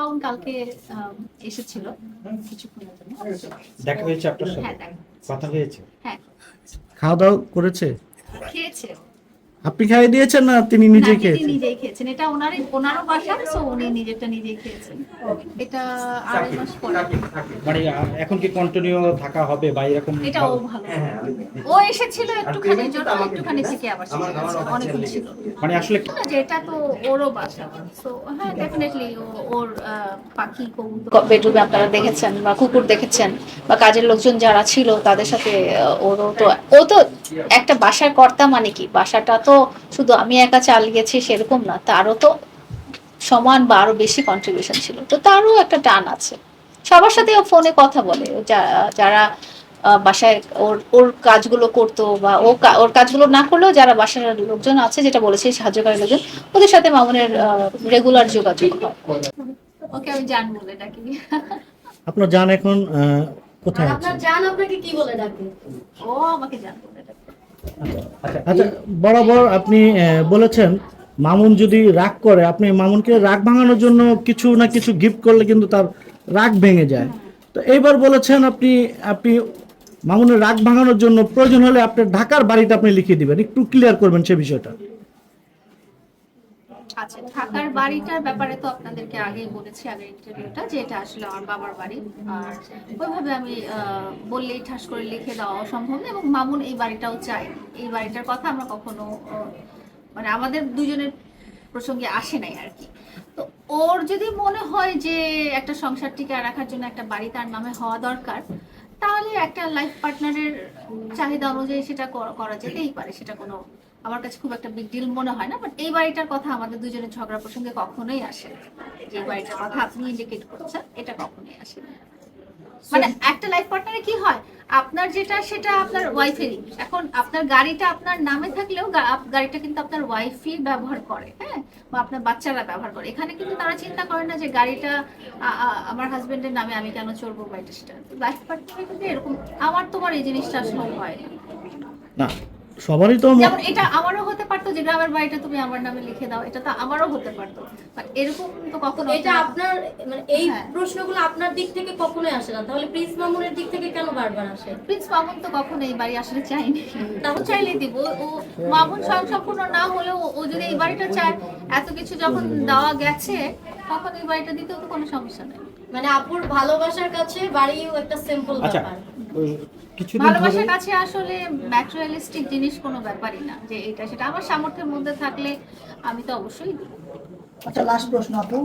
পাউন কালকে এসেছিল কিছুক্ষণের জন্য। দেখা হয়েছে আপনার সাথে হ্যাঁ দেখ কথা হয়েছে? হ্যাঁ। খাওয়া দাওয়া করেছে? খেয়েছে। আপনি খাইয়ে দিয়েছেন না তিনি নিজে তিনি খেয়েছেন? নিজেই খেয়েছেন। এটা ওনারই ওনারও বাসা সো উনি নিজেরটা নিজেই খেয়েছেন। এটা আড়াই মাস পরে। মানে এখন কি কন্টিনিউ থাকা হবে বা এরকম এটা ও ভালো। ও এসেছিল একটুখানি জন্য একটুখানি থেকে আবার। অনেকক্ষণ ছিল। মানে আসলে যে এটা তো ওরও বাসা। তো হ্যাঁ ডেফিনেটলি ওর আহ, পাখি কবুতর। বেডরুমে আপনারা দেখেছেন বা কুকুর দেখেছেন বা কাজের লোকজন যারা ছিল তাদের সাথে ওরও তো ও তো একটা বাসার কর্তা মানে কি? বাসাটা তো শুধু আমি একা চালিয়েছি সেরকম না তারও তো সমান বা আরও বেশি কন্ট্রিবিউশন ছিল। তো তারও একটা টান আছে। সবার সাথে ও ফোনে কথা বলে। যারা বাসায় ওর ওর কাজগুলো করতো বা ও ওর কাজগুলো না করলেও যারা বাসার লোকজন আছে যেটা বলেছে সাহায্যকারী লোকজন ওদের সাথে মামুনের রেগুলার যোগাযোগ হয়। ওকে আমি জান বলে ডাকি। আপনার জান এখন কোথায় আছে? আপনার জান আপনাকে কি বলে ডাকে? ও আমাকে জান বলে ডাকে আচ্ছা বরাবর আপনি বলেছেন, মামুন যদি রাগ করে, আপনি মামুনকে রাগ ভাঙানোর জন্য কিছু না কিছু গিফট করলে কিন্তু তার রাগ ভেঙে যায়। তো এইবার বলেছেন আপনি আপনি মামুনের রাগ ভাঙানোর জন্য প্রয়োজন হলে আপনার ঢাকার বাড়িটা আপনি লিখিয়ে দিবেন। একটু ক্লিয়ার করবেন সে বিষয়টা। আচ্ছা ঢাকার বাড়িটার ব্যাপারে তো আপনাদেরকে আগেই বলেছি, আগের ইন্টারভিউটা যে এটা আসলে আমার বাবার বাড়ি। আর ওইভাবে আমি বললেই ঠাস করে লিখে দেওয়া অসম্ভব না এবং মামুন এই বাড়িটাও চাই এই বাড়িটার কথা আমরা কখনো মানে আমাদের দুজনের প্রসঙ্গে আসে নাই আর কি। তো ওর যদি মনে হয় যে একটা সংসার টিকায় রাখার জন্য একটা বাড়ি তার নামে হওয়া দরকার, তাহলে একটা লাইফ পার্টনারের চাহিদা অনুযায়ী সেটা করা যেতেই পারে, সেটা কোনো আমার কাছে খুব একটা বিগ ডিল মনে হয় না বাট এই বাড়িটার কথা আমাদের দুজনের ঝগড়া প্রসঙ্গে কখনোই আসে না। যে বাড়িটার কথা আপনি ইন্ডিকেট করছেন এটা কখনোই আসে না। মানে একটা লাইফ পার্টনারে কি হয়? আপনার যেটা সেটা আপনার ওয়াইফেরই এখন আপনার গাড়িটা আপনার নামে থাকলেও গাড়িটা কিন্তু আপনার ওয়াইফই ব্যবহার করে হ্যাঁ? বা আপনার বাচ্চারা ব্যবহার করে। এখানে কিন্তু তারা চিন্তা করে না যে গাড়িটা আমার হাজবেন্ডের নামে আমি কেন চড়বো বা এটা সেটা লাইফ পার্টনারে কিন্তু এরকম আমার তোমার এই জিনিসটা আসলে হয় না সবারই তো যেমন এটা আমারও হতে পারতো যে গ্রামের বাড়িটা তুমি আমার নামে লিখে দাও এটা তো আমারও হতে পারতো। বাট এরকম তো কখনো এটা আপনার মানে এই হ্যাঁ। প্রশ্নগুলো আপনার দিক থেকে কখনোই আসে না। তাহলে প্রিন্স মামুনের দিক থেকে কেন বারবার আসে? প্রিন্স মামুন তো কখনো এই বাড়ি আসলে চাইনি তাহলে চাইলে দিব। ও মামুন স্বয়ং সম্পূর্ণ না হলেও ও যদি এই বাড়িটা চায় এত কিছু যখন দেওয়া গেছে তখন এই বাড়িটা দিতেও তো কোনো সমস্যা নেই। মানে আপুর ভালোবাসার কাছে বাড়িও একটা সিম্পল আচ্ছা ব্যাপার। কিছুদিন ভালোবাসার কাছে আসলে ম্যাটেরিয়ালিস্টিক জিনিস কোনো ব্যাপারই না যে এটা সেটা আমার সামর্থ্যের মধ্যে থাকলে আমি তো অবশ্যই দিব আচ্ছা লাস্ট প্রশ্ন আপু।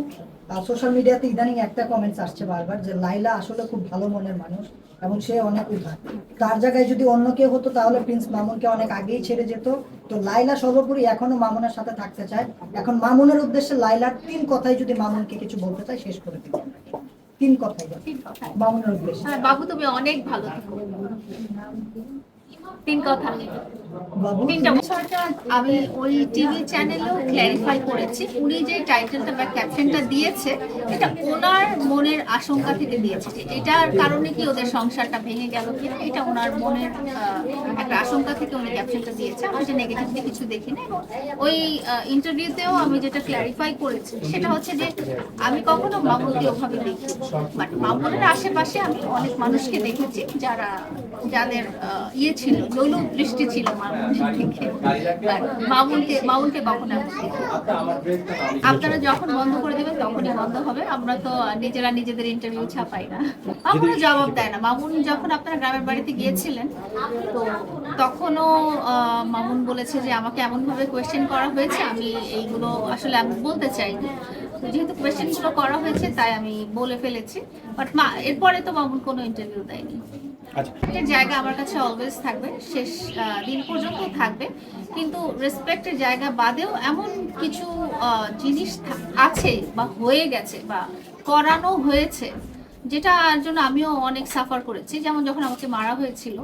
সোশ্যাল মিডিয়াতে ইদানিং একটা কমেন্টস আসছে বারবার যে লাইলা আসলে খুব ভালো মনের মানুষ এবং সে অনেক উদার। তার জায়গায় যদি অন্য কেউ হতো তাহলে প্রিন্স মামুনকে অনেক আগেই ছেড়ে যেত। তো লাইলা সর্বোপরি এখনও মামুনের সাথে থাকতে চায়। এখন মামুনের উদ্দেশ্যে লাইলার তিন কথাই যদি মামুনকে কিছু বলতে চায় শেষ করে দিবেন তিন কথাই তিন উদ্দেশ্যে। হ্যাঁ বাবু তুমি অনেক ভালো থাকো। তিন কথা। তিনটা বিষয়টা আমি ওই টিভি চ্যানেলেও ক্ল্যারিফাই করেছি। উনি যে টাইটেলটা বা ক্যাপশনটা দিয়েছে, এটা ওনার মনের আশঙ্কা থেকে দিয়েছে। এটার কারণে কি ওদের সংসারটা ভেঙে গেল কিনা, এটা ওনার মনের একটা আশঙ্কা থেকে উনি ক্যাপশনটা দিয়েছে। আমি যে নেগেটিভলি কিছু দেখি না এবং ওই ইন্টারভিউতেও আমি যেটা ক্ল্যারিফাই করেছি, সেটা হচ্ছে যে আমি কখনো মামুনকে ওভাবে দেখি বাট মামুনের আশেপাশে আমি অনেক মানুষকে দেখেছি যারা, যাদের ইয়ে ছিল জৈল দৃষ্টি ছিল মামুনকে মামুনকে কখনো আপনারা যখন বন্ধ করে দেবেন, তখনই বন্ধ হবে। আমরা তো নিজেরা নিজেদের ইন্টারভিউ ছাপাই না। মামুনও জবাব দেয় না। মামুন যখন আপনারা গ্রামের বাড়িতে গিয়েছিলেন, তো তখনও মামুন বলেছে যে, আমাকে এমন ভাবে কোয়েশ্চেন করা হয়েছে, আমি এইগুলো আসলে আমি বলতে চাইনি তো যেহেতু কোয়েশ্চেনগুলো করা হয়েছে, তাই আমি বলে ফেলেছি। বাট মা, এরপরে তো মামুন কোনো ইন্টারভিউ দেয়নি। রেসপেক্টের জায়গা আমার কাছে অলওয়েজ থাকবে, শেষ দিন পর্যন্ত থাকবে। কিন্তু রেসপেক্টের জায়গা বাদেও এমন কিছু জিনিস আছে বা হয়ে গেছে বা করানো হয়েছে যেটার জন্য আমিও অনেক সাফার করেছি। যেমন যখন আমাকে মারা হয়েছিল,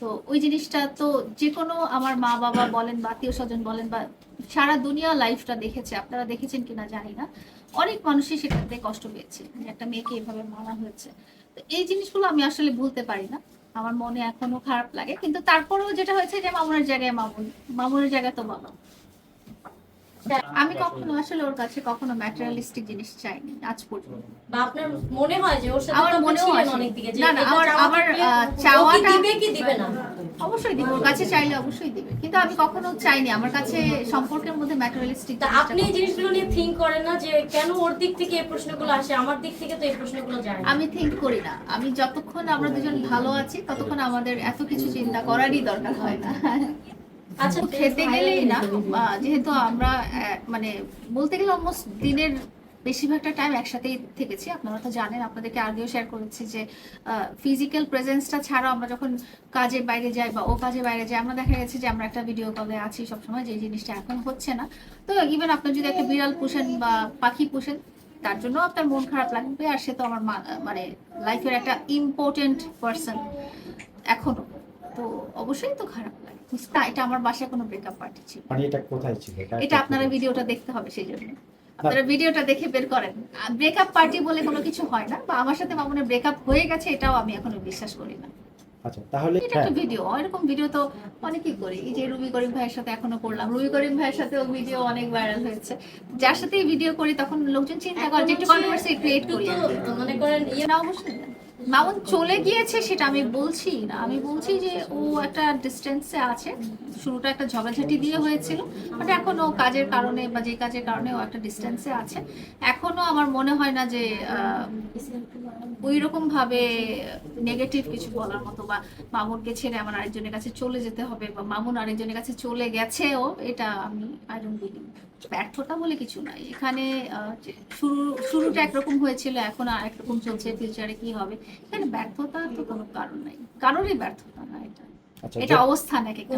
তো ওই জিনিসটা তো যে কোনো আমার মা বাবা বলেন বা আত্মীয় স্বজন বলেন বা সারা দুনিয়া লাইফটা দেখেছে। আপনারা দেখেছেন কিনা জানি না। অনেক মানুষই সেটাতে কষ্ট পেয়েছে। যে একটা মেয়েকে এভাবে মারা হয়েছে। তো এই জিনিসগুলো আমি আসলে ভুলতে পারি না। আমার মনে এখনও খারাপ লাগে। কিন্তু তারপরেও যেটা হয়েছে যে মামুনের জায়গায় মামুন, মামুনের জায়গায় তো বাবা আমি কখনো আসলে ওর কাছে কখনো ম্যাটেরিয়ালিস্টিক জিনিস চাইনি আজ পর্যন্ত। বা আপনার মনে হয় যে ওর সাথে আমার ছিলেন আসে। অনেক দিকে যে না, না, আমার- আমার, চাওয়াটা- দিবে কি দিবে না? অবশ্যই দিবে ওর কাছে চাইলে অবশ্যই দিবে। কিন্তু আমি কখনো চাইনি আমার কাছে সম্পর্কের মধ্যে ম্যাটেরিয়ালিস্টিক আপনি এই জিনিসগুলো নিয়ে থিঙ্ক করেন না যে কেন ওর দিক থেকে এই প্রশ্নগুলো আসে? আমার দিক থেকে তো এই প্রশ্নগুলো যায় আমি থিঙ্ক করি না। আমি যতক্ষণ আমরা দুজন ভালো আছি ততক্ষণ আমাদের এত কিছু চিন্তা করারই দরকার হয় না। আচ্ছা খেতে গেলেই না? যেহেতু আমরা মানে বলতে গেলে অলমোস্ট দিনের বেশিরভাগটা টাইম একসাথেই থেকেছি। আপনারা তো জানেন আপনাদেরকে আগেও শেয়ার করেছি যে ফিজিক্যাল প্রেজেন্সটা ছাড়াও আমরা যখন কাজে বাইরে যাই বা ও কাজে বাইরে যাই আমরা দেখা গেছে যে আমরা একটা ভিডিও কলে আছি সবসময় যে জিনিসটা এখন হচ্ছে না। তো ইভেন আপনার যদি একটা বিড়াল পোষেন বা পাখি পোষেন তার জন্য আপনার মন খারাপ লাগবে আর সে তো আমার মানে লাইফের একটা ইম্পর্টেন্ট পার্সন এখনও। তো অবশ্যই তো খারাপ। না এটা আমার বাসায় কোনো ব্রেকআপ পার্টি ছিল। মানে এটা কোথায় ছিল? এটা আপনারা ভিডিওটা দেখতে হবে সেই জন্য আপনারা ভিডিওটা দেখে বের করেন। ব্রেকআপ পার্টি বলে কোনো কিছু হয় না বা আমার সাথে মামুনের ব্রেকআপ হয়ে গেছে এটাও আমি এখনও বিশ্বাস করি না। আচ্ছা তাহলে এটা একটা ভিডিও এরকম ভিডিও তো অনেকেই করি। এই যে রুবি করিম ভাইয়ের সাথে এখনও করলাম। রুবি করিম ভাইয়ের সাথেও ভিডিও অনেক ভাইরাল হয়েছে। যার সাথেই ভিডিও করি তখন লোকজন চিন্তা করে যে একটু কন্ট্রোভার্সি ক্রিয়েট করি। মনে করেন ইয়ে না অবশ্যই। মামুন চলে গিয়েছে সেটা আমি বলছি না। আমি বলছি যে ও একটা ডিস্টেন্সে আছে। শুরুটা একটা ঝগড়াঝাটি দিয়ে হয়েছিল বাট এখনও কাজের কারণে বা যে কাজের কারণে ও একটা ডিস্টেন্সে আছে। এখনও আমার মনে হয় না যে ওই রকম ভাবে নেগেটিভ কিছু বলার মতো বা মামুনকে ছেড়ে আমার আরেকজনের কাছে চলে যেতে হবে বা মামুন আরেকজনের কাছে চলে গেছে ও এটা আমি আই ডোন্ট বিলিভ ব্যর্থতা বলে কিছু নাই। এখানে আহ, শুরু শুরুটা একরকম হয়েছিল এখন আর একরকম চলছে ফিউচারে কি হবে? এখানে ব্যর্থতা তো কোনো কারণ নাই। কারোরই ব্যর্থতা না এটা। আচ্ছা এটা অবস্থান এক একটা